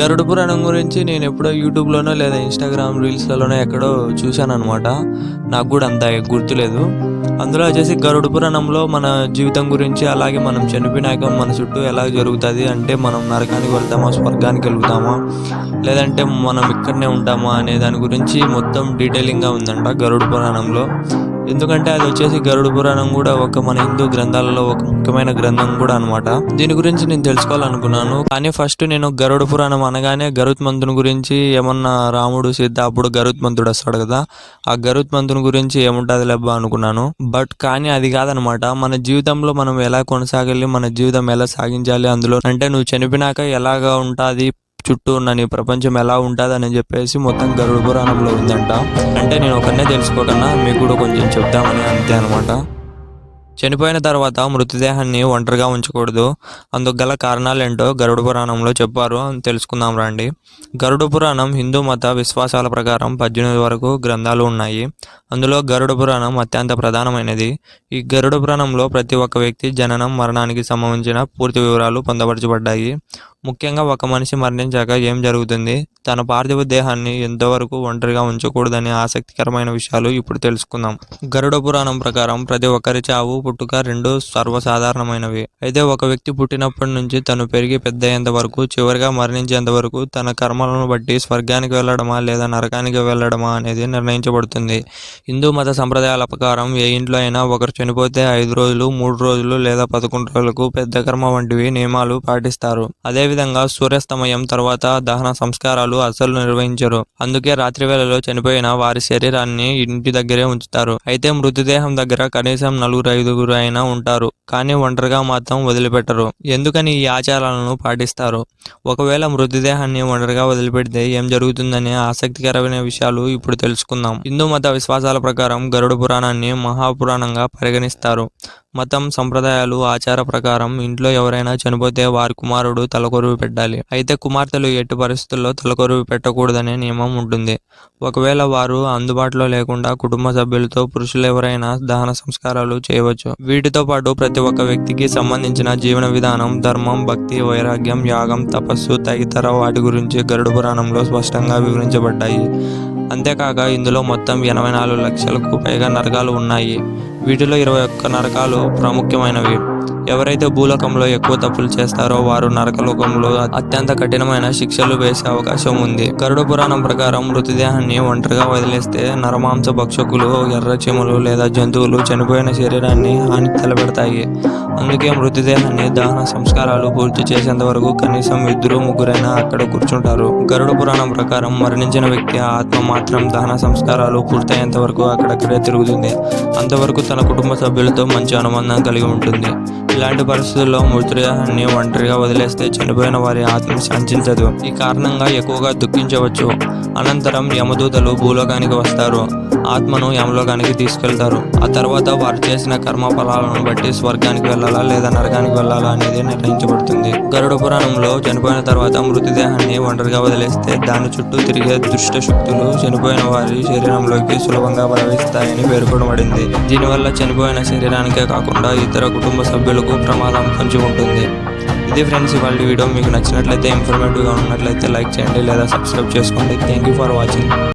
గరుడ పురాణం గురించి నేను ఎప్పుడో యూట్యూబ్లోనో లేదా ఇన్స్టాగ్రామ్ రీల్స్లలోనో ఎక్కడో చూశాను అనమాట నాకు కూడా అంత గుర్తులేదు. అందులో వచ్చేసి గరుడ పురాణంలో మన జీవితం గురించి అలాగే మనం చనిపోయినాక మన చుట్టూ ఎలా జరుగుతుంది అంటే మనం నరకానికి వెళ్తామా స్వర్గానికి వెళ్తామా లేదంటే మనం ఇక్కడనే ఉంటామా అనే దాని గురించి మొత్తం డీటెయిలింగ్గా ఉందంట గరుడ పురాణంలో. ఎందుకంటే అది వచ్చేసి గరుడ పురాణం కూడా ఒక మన హిందూ గ్రంథాలలో ఒక ముఖ్యమైన గ్రంథం కూడా అనమాట దీని గురించి నేను తెలుసుకోవాలనుకున్నాను. కానీ ఫస్ట్ నేను గరుడ పురాణం అనగానే గరుత్మంతుని గురించి ఏమన్నా రాముడు సీత అప్పుడు గరుత్మంతుడు వస్తాడు కదా ఆ గరుత్మంతుని గురించి ఏముంటుంది లెబ్బా అనుకున్నాను. బట్ కానీ అది కాదనమాట మన జీవితంలో మనం ఎలా కొనసాగాలి మన జీవితం ఎలా సాగించాలి అందులో అంటే నువ్వు చనిపోయినాక ఎలాగా ఉంటుంది చుట్టూ ఉన్న నీ ప్రపంచం ఎలా ఉంటుంది అని చెప్పేసి మొత్తం గరుడ పురాణంలో ఉందంట. అంటే నేను ఒకనే తెలుసుకోకన్నా మీకు కూడా కొంచెం చెప్దామని అంతే అనమాట చనిపోయిన తర్వాత మృతదేహాన్ని ఒంటరిగా ఉంచకూడదు. అందుకు గల కారణాలేంటో గరుడ పురాణంలో చెప్పారు. అని తెలుసుకుందాం రండి. గరుడ పురాణం హిందూ మత విశ్వాసాల ప్రకారం పద్దెనిమిది వరకు గ్రంథాలు ఉన్నాయి. అందులో గరుడ పురాణం అత్యంత ప్రధానమైనది. ఈ గరుడ పురాణంలో ప్రతి ఒక్క వ్యక్తి జననం మరణానికి సంబంధించిన పూర్తి వివరాలు పొందపరచబడ్డాయి. ముఖ్యంగా ఒక మనిషి మరణించాక ఏం జరుగుతుంది? తన పార్థివ దేహాన్ని ఎంతవరకు ఒంటరిగా ఉంచకూడదనే ఆసక్తికరమైన విషయాలు ఇప్పుడు తెలుసుకుందాం. గరుడ పురాణం ప్రకారం ప్రతి ఒక్కరి చావు పుట్టుక రెండు సర్వసాధారణమైనవి. అయితే ఒక వ్యక్తి పుట్టినప్పటి నుంచి తను పెరిగి పెద్దయ్యేంత వరకు చివరిగా మరణించేంత వరకు తన కర్మలను బట్టి స్వర్గానికి వెళ్ళడమా లేదా నరకానికి వెళ్ళడమా అనేది నిర్ణయించబడుతుంది. హిందూ మత సంప్రదాయాల ప్రకారం ఏ ఇంట్లో అయినా ఒకరు చనిపోతే ఐదు రోజులు మూడు రోజులు లేదా పదకొండు రోజులకు పెద్ద కర్మ వంటివి నియమాలు పాటిస్తారు. అదే అదేవిధంగా సూర్యాస్తమయం తర్వాత దహన సంస్కారాలు అసలు నిర్వహించరు. అందుకే రాత్రి వేళలో చనిపోయిన వారి శరీరాన్ని ఇంటి దగ్గరే ఉంచుతారు. అయితే మృతదేహం దగ్గర కనీసం నలుగురు ఐదుగురు అయినా ఉంటారు. కానీ ఒంటరిగా మాత్రం వదిలిపెట్టరు. ఎందుకని ఈ ఆచారాలను పాటిస్తారు? ఒకవేళ మృతదేహాన్ని ఒంటరిగా వదిలిపెడితే ఏం జరుగుతుందనే ఆసక్తికరమైన విషయాలు ఇప్పుడు తెలుసుకుందాం. హిందూ మత విశ్వాసాల ప్రకారం గరుడ పురాణాన్ని మహాపురాణంగా పరిగణిస్తారు. మతం సంప్రదాయాలు ఆచార ప్రకారం ఇంట్లో ఎవరైనా చనిపోతే వారి కుమారుడు తలకొరువు పెట్టాలి. అయితే కుమార్తెలు ఎట్టి పరిస్థితుల్లో తలకొరువు పెట్టకూడదనే నియమం ఉంటుంది. ఒకవేళ వారు అందుబాటులో లేకుండా కుటుంబ సభ్యులతో పురుషులు ఎవరైనా దహన సంస్కారాలు చేయవచ్చు. వీటితో పాటు ప్రతి ఒక్క వ్యక్తికి సంబంధించిన జీవన విధానం ధర్మం భక్తి వైరాగ్యం యాగం తపస్సు తదితర వాటి గురించి గరుడ పురాణంలో స్పష్టంగా వివరించబడ్డాయి. అంతేకాక ఇందులో మొత్తం ఎనభై నాలుగు లక్షలకు పైగా నరకాలు ఉన్నాయి. వీటిలో ఇరవై ఒక్క నరకాలు ప్రాముఖ్యమైనవి. ఎవరైతే భూలోకంలో ఎక్కువ తప్పులు చేస్తారో వారు నరకలోకంలో అత్యంత కఠినమైన శిక్షలు వేసే అవకాశం ఉంది. గరుడ పురాణం ప్రకారం మృతదేహాన్ని ఒంటరిగా వదిలేస్తే నరమాంస భక్షకులు ఎర్రచీమలు లేదా జంతువులు చనిపోయిన శరీరాన్ని హాని తలపెడతాయి అందుకే మృతదేహాన్ని దహన సంస్కారాలు పూర్తి చేసేంత వరకు కనీసం ఇద్దరు ముగ్గురైనా అక్కడ కూర్చుంటారు. గరుడ పురాణం ప్రకారం మరణించిన వ్యక్తి ఆత్మ మాత్రం దహన సంస్కారాలు పూర్తయ్యేంత వరకు అక్కడక్కడే తిరుగుతుంది. అంతవరకు తన కుటుంబ సభ్యులతో మంచి అనుబంధం కలిగి ఉంటుంది. ఇలాంటి పరిస్థితుల్లో మృతదేహాన్ని ఒంటరిగా వదిలేస్తే చనిపోయిన వారి ఆత్మ శాంతించదు ఈ కారణంగా ఎక్కువగా దుఃఖించవచ్చు. అనంతరం యమదూతలు భూలోకానికి వస్తారు. ఆత్మను యమలోకానికి తీసుకెళ్తారు. ఆ తర్వాత వారు చేసిన కర్మ ఫలాలను బట్టి స్వర్గానికి వెళ్ళాలా లేదా నరకానికి వెళ్ళాలా అనేది నిర్ణయించబడుతుంది. గరుడ పురాణంలో చనిపోయిన తర్వాత మృతదేహాన్ని ఒంటరిగా వదిలేస్తే దాని చుట్టూ తిరిగే దుష్ట శక్తులు చనిపోయిన వారి శరీరంలోకి సులభంగా ప్రవేశిస్తాయని పేర్కొనబడింది. దీనివల్ల చనిపోయిన శరీరానికే కాకుండా ఇతర కుటుంబ సభ్యులకు ప్రమాదం పొంచి ఉంటుంది. ఇది ఫ్రెండ్స్ ఇవాళ వీడియో మీకు నచ్చినట్లయితే ఇన్ఫర్మేటివ్గా ఉన్నట్లయితే లైక్ చేయండి లేదా సబ్స్క్రైబ్ చేసుకోండి. Thank you for watching